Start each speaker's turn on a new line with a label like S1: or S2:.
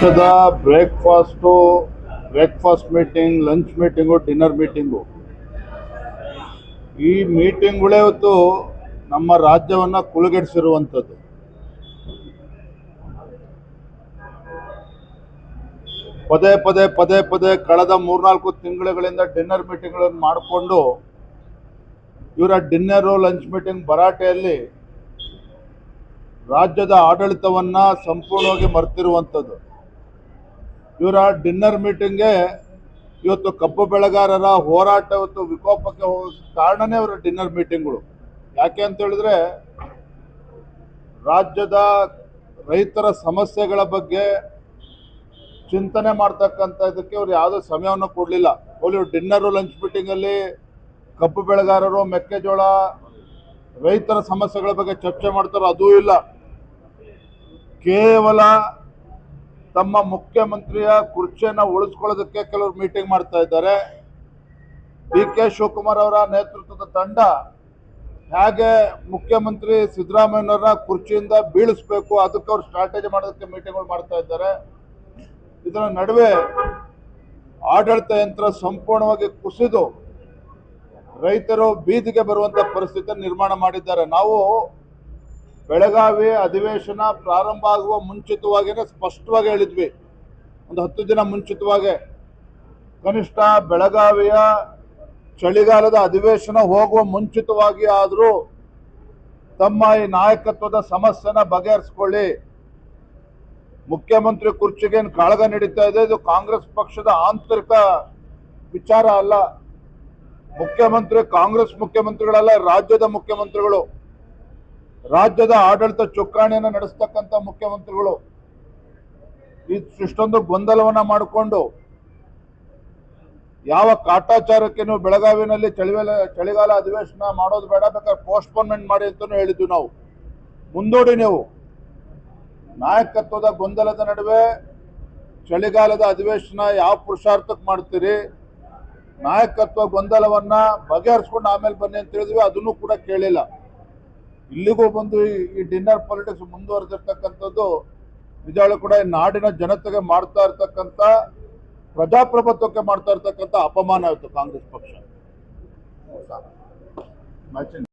S1: ಪಕ್ಷದ breakfast, breakfast meeting, lunch meeting, dinner meeting. ಈ ಮೀಟಿಂಗ್ಗಳೇ ಇವತ್ತು ನಮ್ಮ ರಾಜ್ಯವನ್ನು ಕುಲುಗೆಡಿಸಿರುವಂಥದ್ದು. ಪದೇ ಪದೇ ಪದೇ ಪದೇ ಕಳೆದ ಮೂರ್ನಾಲ್ಕು ತಿಂಗಳುಗಳಿಂದ ಡಿನ್ನರ್ ಮೀಟಿಂಗ್ಗಳನ್ನು ಮಾಡಿಕೊಂಡು ಇವರ ಡಿನ್ನರು, ಲಂಚ್ ಮೀಟಿಂಗ್ ಭರಾಟೆಯಲ್ಲಿ ರಾಜ್ಯದ ಆಡಳಿತವನ್ನು ಸಂಪೂರ್ಣವಾಗಿ ಮರೆತಿರುವಂಥದ್ದು. ಇವರ ಡಿನ್ನರ್ ಮೀಟಿಂಗ್ಗೆ ಇವತ್ತು ಕಬ್ಬು ಬೆಳೆಗಾರರ ಹೋರಾಟ ಇವತ್ತು ವಿಕೋಪಕ್ಕೆ ಹೋಗೋ ಕಾರಣನೇ ಅವರ ಡಿನ್ನರ್ ಮೀಟಿಂಗ್ಗಳು. ಯಾಕೆ ಅಂತ ಹೇಳಿದ್ರೆ ರಾಜ್ಯದ ರೈತರ ಸಮಸ್ಯೆಗಳ ಬಗ್ಗೆ ಚಿಂತನೆ ಮಾಡ್ತಕ್ಕಂಥ ಇದಕ್ಕೆ ಅವ್ರು ಯಾವುದೋ ಸಮಯವನ್ನು ಕೊಡಲಿಲ್ಲ. ಅವ್ರು ಡಿನ್ನರು ಲಂಚ್ ಮೀಟಿಂಗಲ್ಲಿ ಕಬ್ಬು ಬೆಳೆಗಾರರು, ಮೆಕ್ಕೆಜೋಳ, ರೈತರ ಸಮಸ್ಯೆಗಳ ಬಗ್ಗೆ ಚರ್ಚೆ ಮಾಡ್ತಾರೋ, ಅದೂ ಇಲ್ಲ. ಕೇವಲ ತಮ್ಮ ಮುಖ್ಯಮಂತ್ರಿಯ ಕುರ್ಚಿಯನ್ನು ಉಳಿಸ್ಕೊಳ್ಳೋದಕ್ಕೆ ಕೆಲವರು ಮೀಟಿಂಗ್ ಮಾಡ್ತಾ ಇದ್ದಾರೆ. ಡಿ ಕೆ ಶಿವಕುಮಾರ್ ಅವರ ನೇತೃತ್ವದ ತಂಡ ಹೇಗೆ ಮುಖ್ಯಮಂತ್ರಿ ಸಿದ್ದರಾಮಯ್ಯನವರ ಕುರ್ಚಿಯಿಂದ ಬೀಳಿಸ್ಬೇಕು, ಅದಕ್ಕೆ ಅವ್ರು ಸ್ಟ್ರಾಟಜಿ ಮಾಡೋದಕ್ಕೆ ಮೀಟಿಂಗ್ಗಳು ಮಾಡ್ತಾ ಇದ್ದಾರೆ. ಇದರ ನಡುವೆ ಆಡಳಿತ ಯಂತ್ರ ಸಂಪೂರ್ಣವಾಗಿ ಕುಸಿದು ರೈತರು ಬೀದಿಗೆ ಬರುವಂತ ಪರಿಸ್ಥಿತಿ ನಿರ್ಮಾಣ ಮಾಡಿದ್ದಾರೆ. ನಾವು ಬೆಳಗಾವಿ ಅಧಿವೇಶನ ಪ್ರಾರಂಭ ಆಗುವ ಮುಂಚಿತವಾಗಿಯೇ ಸ್ಪಷ್ಟವಾಗಿ ಹೇಳಿದ್ವಿ. ಒಂದು ಹತ್ತು ದಿನ ಮುಂಚಿತವಾಗೆ. ಕನಿಷ್ಠ ಬೆಳಗಾವಿಯ ಚಳಿಗಾಲದ ಅಧಿವೇಶನ ಹೋಗುವ ಮುಂಚಿತವಾಗಿ ಆದರೂ ತಮ್ಮ ಈ ನಾಯಕತ್ವದ ಸಮಸ್ಯೆನ ಬಗೆಹರಿಸ್ಕೊಳ್ಳಿ. ಮುಖ್ಯಮಂತ್ರಿ ಕುರ್ಚಿಗೆ ಏನ್ ಕಾಳಗ ನಡೀತಾ ಇದೆ, ಇದು ಕಾಂಗ್ರೆಸ್ ಪಕ್ಷದ ಆಂತರಿಕ ವಿಚಾರ ಅಲ್ಲ. ಮುಖ್ಯಮಂತ್ರಿ, ಕಾಂಗ್ರೆಸ್ ಮುಖ್ಯಮಂತ್ರಿಗಳಲ್ಲ, ರಾಜ್ಯದ ಮುಖ್ಯಮಂತ್ರಿಗಳು. ರಾಜ್ಯದ ಆಡಳಿತ ಚುಕ್ಕಾಣಿಯನ್ನು ನಡೆಸ್ತಕ್ಕಂಥ ಮುಖ್ಯಮಂತ್ರಿಗಳು ಇಷ್ಟೊಂದು ಗೊಂದಲವನ್ನ ಮಾಡಿಕೊಂಡು ಯಾವ ಕಾಟಾಚಾರಕ್ಕೆ ನೀವು ಬೆಳಗಾವಿನಲ್ಲಿ ಚಳಿವೇಲ ಚಳಿಗಾಲ ಅಧಿವೇಶನ ಮಾಡೋದು ಬೇಡ ಬೇಕಾದ್ರೆ ಪೋಸ್ಟ್ಪೋನ್ಮೆಂಟ್ ಮಾಡಿ ಅಂತಲೂ ಹೇಳಿದ್ವಿ ನಾವು. ಮುಂದೂಡಿ ನೀವು. ನಾಯಕತ್ವದ ಗೊಂದಲದ ನಡುವೆ ಚಳಿಗಾಲದ ಅಧಿವೇಶನ ಯಾವ ಪುರುಷಾರ್ಥಕ್ಕೆ ಮಾಡ್ತೀರಿ? ನಾಯಕತ್ವ ಗೊಂದಲವನ್ನ ಬಗೆಹರಿಸ್ಕೊಂಡು ಆಮೇಲೆ ಬನ್ನಿ ಅಂತ ಹೇಳಿದ್ವಿ, ಅದನ್ನು ಕೂಡ ಕೇಳಿಲ್ಲ. ಇಲ್ಲಿಗೂ ಬಂದು ಈ- ಡಿನ್ನರ್ ಪಾಲಿಟಿಕ್ಸ್ ಮುಂದುವರೆದಿರ್ತಕ್ಕಂಥದ್ದು ನಿಜವಾಗ್ಲೂ ಕೂಡ ನಾಡಿನ ಜನತೆಗೆ ಮಾಡ್ತಾ ಇರ್ತಕ್ಕಂಥ ಪ್ರಜಾಪ್ರಭುತ್ವಕ್ಕೆ ಮಾಡ್ತಾ ಇರ್ತಕ್ಕಂಥ ಅಪಮಾನ ಆಯಿತು ಕಾಂಗ್ರೆಸ್ ಪಕ್ಷ.